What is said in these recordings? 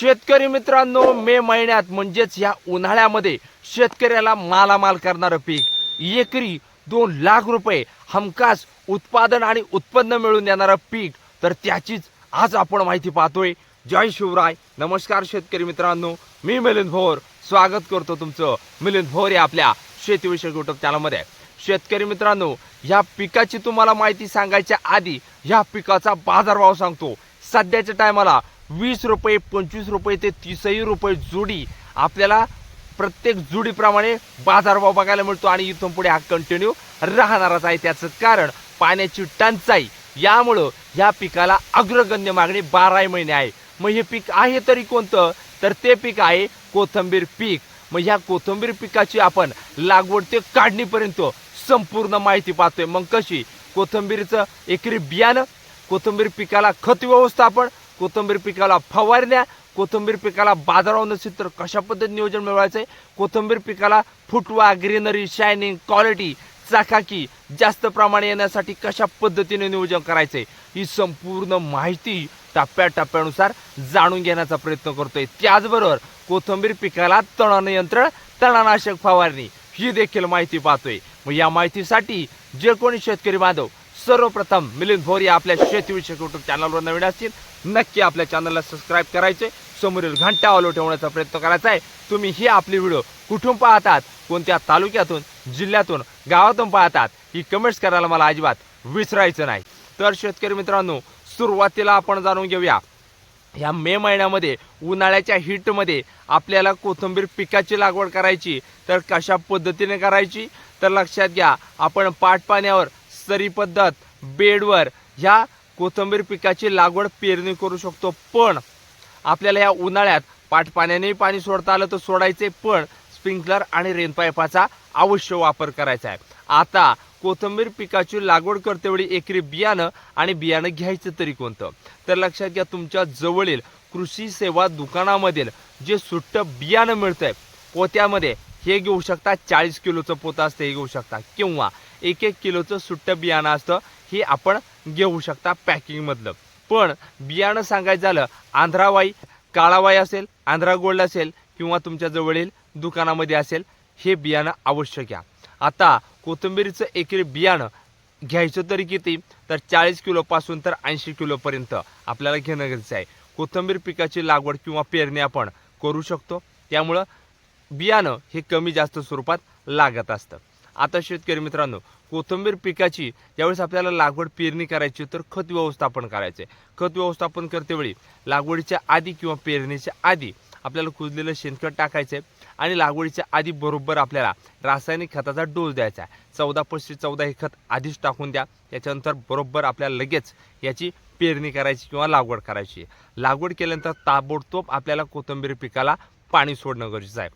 शेतकरी मित्रांनो मे महिन्यात म्हणजेच या उन्हाळ्यामध्ये शेतकऱ्याला मालामाल करणारं पीक. एकरी दोन लाख रुपये हमखास उत्पादन आणि उत्पन्न मिळून देणारं पीक. तर त्याचीच आज आपण माहिती पाहतोय. जय शिवराय. नमस्कार शेतकरी मित्रांनो. मी मिलिंद भोर. स्वागत करतो तुमचं मिलिंद भोर या आपल्या शेतीविषयक युट्यूब चॅनलमध्ये शेतकरी मित्रांनो ह्या पिकाची तुम्हाला माहिती सांगायच्या आधी ह्या पिकाचा बाजारभाव सांगतो. सध्याच्या टायमाला वीस रुपये पंचवीस रुपये ते तीसही रुपये जोडी आपल्याला प्रत्येक जोडीप्रमाणे बाजारभाव बघायला मिळतो आणि इथून पुढे हा कंटिन्यू राहणारच आहे. त्याचं कारण पाण्याची टंचाई. यामुळं या पिकाला अग्रगण्य मागणी बाराही महिने आहे. मग हे पीक आहे तरी कोणतं? तर ते पीक आहे कोथंबीर पीक. मग ह्या कोथंबीर पिकाची आपण लागवड ते काढणीपर्यंत संपूर्ण माहिती पाहतोय. मग कशी? कोथंबीरचं एकरी बियाणं कोथंबीर पिकाला खत व्यवस्थापन कोथंबीर पिकाला फवारण्या कोथंबीर पिकाला बाजारावर नसेल तर कशा पद्धतीने नियोजन मिळवायचंय कोथंबीर पिकाला फुटवा ग्रीनरी शायनिंग क्वालिटी चाकाकी जास्त प्रमाणे येण्यासाठी कशा पद्धतीने नियोजन करायचंय? ही संपूर्ण माहिती टप्प्याटप्प्यानुसार जाणून घेण्याचा प्रयत्न करतोय. त्याचबरोबर कोथंबीर पिकाला तण नियंत्रण तणनाशक फवारणी ही देखील माहिती पाहतोय. मग या माहितीसाठी जे कोणी शेतकरी बांधव सर्वप्रथम मिलिंद भोर या आपल्या शेतीविषयक युट्यूब चॅनलवर नवीन असतील नक्की आपल्या चॅनलला सबस्क्राईब करायचे. समोरील घंटा ऑलो ठेवण्याचा प्रयत्न करायचा आहे. तुम्ही ही आपली व्हिडिओ कुठून पाहतात कोणत्या तालुक्यातून जिल्ह्यातून गावातून पाहतात ही कमेंट्स करायला मला अजिबात विसरायचं नाही. तर शेतकरी मित्रांनो सुरुवातीला आपण जाणून घेऊया. ह्या मे महिन्यामध्ये उन्हाळ्याच्या हीटमध्ये आपल्याला कोथिंबीर पिकाची लागवड करायची. तर कशा पद्धतीने करायची? तर लक्षात घ्या आपण पाटपाण्यावर सरी पद्धत बेडवर ह्या कोथिंबीर पिकाची लागवड पेरणी करू शकतो. पण आपल्याला या उन्हाळ्यात पाटपाण्याने पाणी सोडता आलं तर सोडायचे पण स्प्रिंकलर आणि रेनपाईपाचा अवश्य वापर करायचा आहे. आता कोथिंबीर पिकाची लागवड करतेवेळी एकरी बियाणं आणि बियाणं घ्यायचं तरी कोणतं? तर लक्षात घ्या तुमच्या जवळील कृषी सेवा दुकानामधील जे सुट्ट बियाणं मिळतंय पोत्यामध्ये हे घेऊ शकता चाळीस किलोचं पोतं असतं हे घेऊ शकता. किंवा एक एक किलोचं सुट्टं बियाणं असतं हे आपण घेऊ शकता पॅकिंगमधलं. पण बियाणं सांगायचं झालं आंध्रावाई काळावाई असेल आंध्रा गोल्ड असेल किंवा तुमच्या जवळील दुकानामध्ये असेल हे बियाणं अवश्य घ्या. आता कोथिंबीरीचं एकरी बियाणं घ्यायचं तरी किती? तर चाळीस किलोपासून तर ऐंशी किलोपर्यंत आपल्याला घेणं गरजेचं आहे. कोथिंबीर पिकाची लागवड किंवा पेरणी आपण करू शकतो. त्यामुळं बियाणं हे कमी जास्त स्वरूपात लागत असतं. आता शेतकरी मित्रांनो कोथिंबीर पिकाची ज्यावेळेस आपल्याला लागवड पेरणी करायची तर खत व्यवस्थापन करायचे. खत व्यवस्थापन करतेवेळी लागवडीच्या आधी किंवा पेरणीच्या आधी आपल्याला कुजलेलं शेणखत टाकायचं आहे आणि लागवडीच्या आधी बरोबर आपल्याला रासायनिक खताचा डोस द्यायचा. आहे चौदा पस्तीस चौदा हे खत आधीच टाकून द्या. त्याच्यानंतर बरोबर आपल्याला लगेच याची पेरणी करायची किंवा लागवड करायची. लागवड केल्यानंतर ताबडतोब आपल्याला कोथिंबीर पिकाला पाणी सोडणं गरजेचं आहे.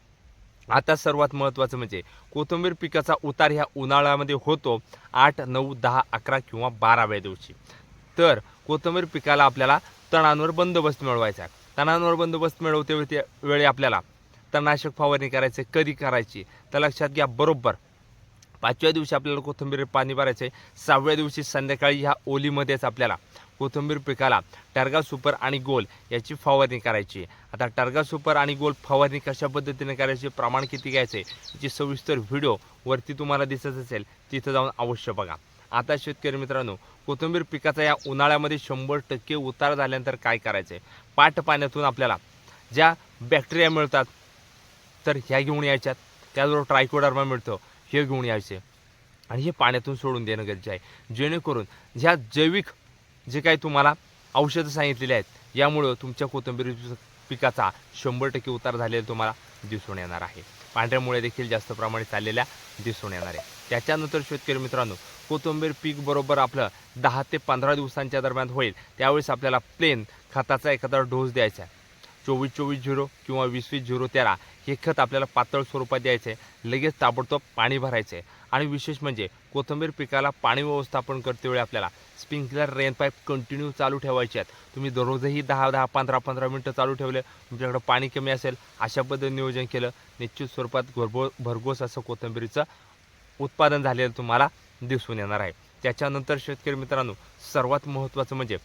आता सर्वात महत्त्वाचं म्हणजे कोथिंबीर पिकाचा उतार ह्या उन्हाळ्यामध्ये होतो आठ नऊ दहा अकरा किंवा बाराव्या दिवशी. तर कोथिंबीर पिकाला आपल्याला तणांवर बंदोबस्त मिळवायचा. आहे तणांवर बंदोबस्त मिळवते वेळी आपल्याला तणनाशक फवारणी करायचे कधी करायची तर लक्षात घ्या बरोबर पाचव्या दिवशी आपल्याला कोथिंबीर पाणी भरायचं आहे सहाव्या दिवशी संध्याकाळी ह्या ओलीमध्येच आपल्याला कोथिंबीर पिकाला टर्गा सुपर आणि गोल याची फवारणी करायची. आता टर्गा सुपर आणि गोल फवारणी कशा पद्धतीने करायची? प्रमाण किती घ्यायचे याची सविस्तर व्हिडिओ वरती तुम्हाला दिसत असेल तिथं जाऊन अवश्य बघा. आता शेतकरी मित्रांनो कोथिंबीर पिकाचा या उन्हाळ्यामध्ये शंभर टक्के उतार झाल्यानंतर काय करायचं आहे पाट पाण्यातून आपल्याला ज्या बॅक्टेरिया मिळतात तर ह्या घेऊन यायच्यात. त्याचबरोबर ट्रायकोडर्मा मिळतं. हे घेऊन यायचे. आणि हे पाण्यातून सोडून देणं गरजेचं आहे. जेणेकरून ह्या जैविक जे काही तुम्हाला औषधं सांगितलेली आहेत यामुळं तुमच्या कोथिंबीर पिकाचा शंभर टक्के उतार झालेला तुम्हाला दिसून येणार आहे. पांढऱ्यामुळे देखील जास्त प्रमाणात चाललेल्या दिसून येणार आहे. त्याच्यानंतर शेतकरी मित्रांनो कोथिंबीर पीक बरोबर आपलं दहा ते पंधरा दिवसांच्या दरम्यान होईल. त्यावेळेस आपल्याला प्लेन खताचा एखादा डोस द्यायचा आहे. चोवीस चोवीस झिरो किंवा वीस वीस झिरो तेरा हे खत आपल्याला पातळ स्वरूपात द्यायचं आहे लगेच ताबडतोब पाणी भरायचं आहे आणि विशेष म्हणजे कोथिंबीर पिकाला पाणी व्यवस्थापन करते वेळी आपल्याला स्प्रिंकलर रेनपाईप कंटिन्यू चालू ठेवायचे आहेत. तुम्ही दररोजही दहा दहा पंधरा पंधरा मिनटं चालू ठेवले तुमच्याकडं पाणी कमी असेल अशा पद्धतीने नियोजन केलं निश्चित स्वरूपात भरभो भरघोस असं कोथिंबीरीचं उत्पादन झालेलं तुम्हाला दिसून येणार आहे. त्याच्यानंतर शेतकरी मित्रांनो सर्वात महत्त्वाचं म्हणजे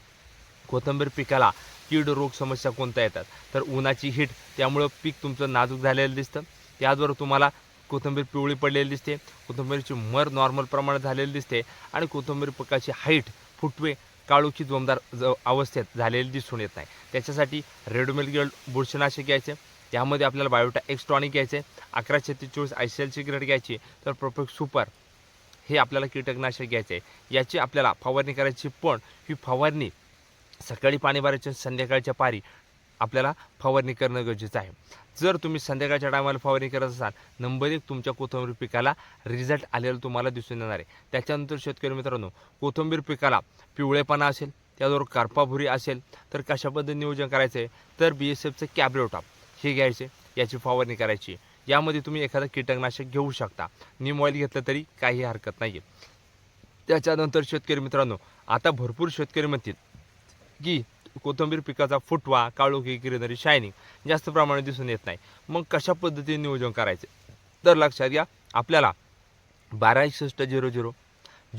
कोथिंबीर पिकाला कीड रोग समस्या कोणत्या येतात? तर उन्हाची हीट त्यामुळं पीक तुमचं नाजूक झालेलं दिसतं. त्याचबरोबर तुम्हाला कोथिंबीर पिवळी पडलेली दिसते. कोथिंबीरची मर नॉर्मल प्रमाणात झालेली दिसते. आणि कोथिंबीर पिकाची हाईट फुटवे काळोखी जोमदार ज अवस्थेत झालेली दिसून येत नाही. त्याच्यासाठी रेडोमेल गिल्ड बुरशीनाशक घ्यायचे. त्यामध्ये आपल्याला बायोटा एक्स्ट्रॉनिक घ्यायचे. अकरा छत्तीस चोवीस आय सी एलची ग्रेड घ्यायची. तर परफेक्ट सुपर हे आपल्याला कीटकनाशक घ्यायचे. आहे याची आपल्याला फवारणी करायची पण ही फवारणी सकाळी पाणी भरायच्या संध्याकाळच्या पारी. आपल्याला फवारणी करणं गरजेचं आहे. जर तुम्ही संध्याकाळच्या टायमाला फवारणी करत असाल नंबर एक तुमच्या कोथिंबीर पिकाला रिझल्ट आलेला तुम्हाला दिसून येणार आहे. त्याच्यानंतर शेतकरी मित्रांनो कोथिंबीर पिकाला पिवळेपणा असेल त्याबरोबर करपाभुरी असेल तर कशा पद्धतीने नियोजन करायचं आहे तर बी एस एफचं कॅब्रोटॉप हे घ्यायचे याची फवारणी करायची. यामध्ये तुम्ही एखादं कीटकनाशक घेऊ शकता. निम ऑइल घेतलं तरी काही हरकत नाही आहे त्याच्यानंतर शेतकरी मित्रांनो आता भरपूर शेतकरी म्हणतील की कोथिंबीर पिकाचा फुटवा काळोखी ग्रीनरी शायनिंग जास्त प्रमाणात दिसून येत नाही. मग कशा पद्धतीने नियोजन करायचे? तर लक्षात घ्या आपल्याला बारा एकसष्ट झिरो झिरो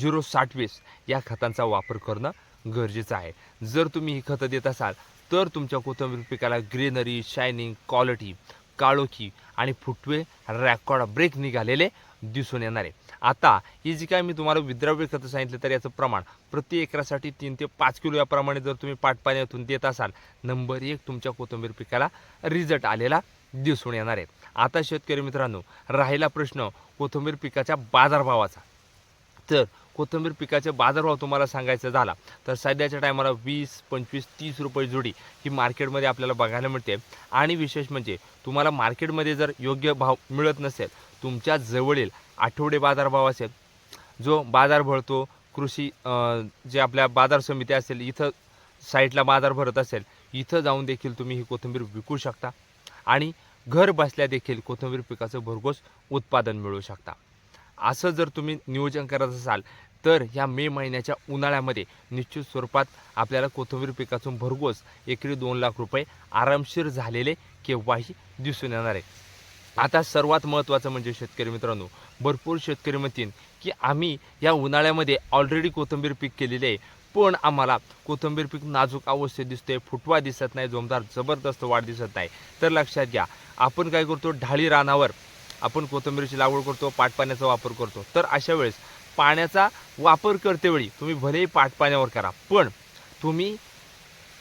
झिरो साठ वीस या खतांचा वापर करणं गरजेचं आहे. जर तुम्ही ही खतं देत असाल तर तुमच्या कोथिंबीर पिकाला ग्रीनरी शायनिंग क्वालिटी काळोखी आणि फुटवे रॅकॉर्ड ब्रेक निघालेले दिसून येणार आहे. आता ही जी काय मी तुम्हाला विद्राव्य खतं सांगितलं तर याचं प्रमाण प्रति एकरासाठी तीन ते पाच किलो याप्रमाणे जर तुम्ही पाटपाण्यातून देत असाल नंबर एक तुमच्या कोथिंबीर पिकाला रिझल्ट आलेला दिसून येणार आहे. आता शेतकरी मित्रांनो राहिला प्रश्न कोथिंबीर पिकाच्या बाजारभावाचा. तर कोथिंबीर पिकाचे बाजारभाव तुम्हाला सांगायचा झाला तर सध्याच्या टायमाला वीस पंचवीस तीस रुपये जोडी ही मार्केटमध्ये आपल्याला बघायला मिळते. आणि विशेष म्हणजे तुम्हाला मार्केटमध्ये जर योग्य भाव मिळत नसेल तुमच्या जवळील आठवडे बाजारभाव असेल जो बाजार भरतो कृषी जे आपल्या बाजार समिती असेल इथं साईटला बाजार भरत असेल इथं जाऊन देखील तुम्ही ही कोथिंबीर विकू शकता. आणि घर बसल्या देखील कोथिंबीर पिकाचं भरघोस उत्पादन मिळू शकता. असं जर तुम्ही नियोजन करत असाल तर ह्या मे महिन्याच्या उन्हाळ्यामध्ये निश्चित स्वरूपात आपल्याला कोथिंबीर पिकातून भरघोस एकरी दोन लाख रुपये आरामशीर झालेले केव्हाही दिसून येणार आहे. आता सर्वात महत्त्वाचं म्हणजे शेतकरी मित्रांनो भरपूर शेतकरी म्हणतील की आम्ही या उन्हाळ्यामध्ये ऑलरेडी कोथिंबीर पीक केलेले आहे पण आम्हाला कोथिंबीर पीक नाजूक अवस्थेत दिसते फुटवा दिसत नाही जोमदार जबरदस्त वाढ दिसत नाही. तर लक्षात घ्या आपण काय करतो ढाळी रानावर आपण कोथिंबीरची लागवड करतो पाटपाण्याचा वापर करतो. तर अशा वेळेस पाण्याचा वापर करतेवेळी तुम्ही भलेही पाटपाण्यावर करा. पण तुम्ही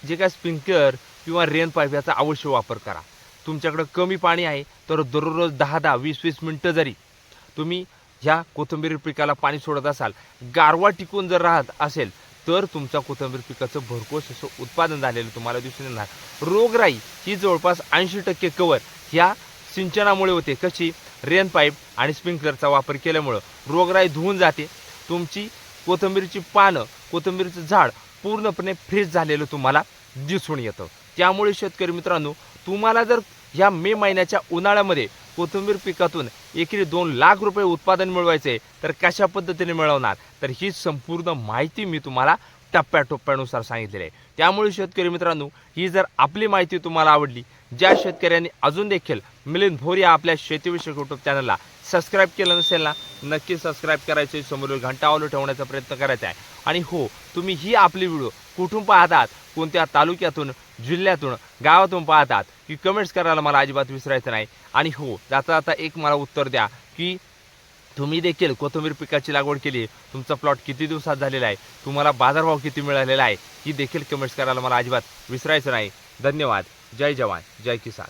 जे काय स्प्रिंकलर किंवा रेन पाईप याचा अवश्य वापर करा. तुमच्याकडं कमी पाणी आहे तर दररोज दहा दहा वीस वीस मिनटं जरी तुम्ही ह्या कोथिंबीर पिकाला पाणी सोडत असाल गारवा टिकून जर राहत असेल तर तुमच्या कोथिंबीर पिकाचं भरकोस असं उत्पादन झालेलं तुम्हाला दिसून येणार. रोगराई ही जवळपास ऐंशी टक्के कवर ह्या सिंचनामुळे होते. कशी? रेन पाईप आणि स्प्रिंकलरचा वापर केल्यामुळं रोगराई धुवून जाते. तुमची कोथिंबीरची पानं कोथिंबीरचं झाड पूर्णपणे फ्रेश झालेलं तुम्हाला दिसून येतं. त्यामुळे शेतकरी मित्रांनो तुम्हाला जर ह्या मे महिन्याच्या उन्हाळ्यामध्ये कोथिंबीर पिकातून एकरी दोन लाख रुपये उत्पादन मिळवायचे तर कशा पद्धतीने मिळवणार? तर ही संपूर्ण माहिती मी तुम्हाला टप्प्याटोप्प्यानुसार सांगितलेली आहे. त्यामुळे शेतकरी मित्रांनो ही जर आपली माहिती तुम्हाला आवडली ज्या शेतकऱ्यांनी अजून देखील मिलिंद भोर या आपल्या शेतीविषयक यूट्यूब चॅनलला सबस्क्राईब केलं नसेल ना नक्की सबस्क्राईब करायचे. समोरील घंटा ऑलो ठेवण्याचा प्रयत्न करायचा आहे. आणि हो तुम्ही ही आपली व्हिडिओ कुठून पाहतात कोणत्या तालुक्यातून जिल्ह्यातून गावातून पाहतात की कमेंट्स करायला मला अजिबात विसरायचं नाही. आणि हो जाता जाता एक मला उत्तर द्या की तुम्ही देखील कोथिंबीर पिकाची लागवड केली तुमचा प्लॉट किती दिवसात झालेला आहे? तुम्हाला बाजारभाव किती मिळालेला आहे? ही देखील कमेंट्स करायला मला अजिबात विसरायचं नाही. धन्यवाद. जय जवान. जय किसान.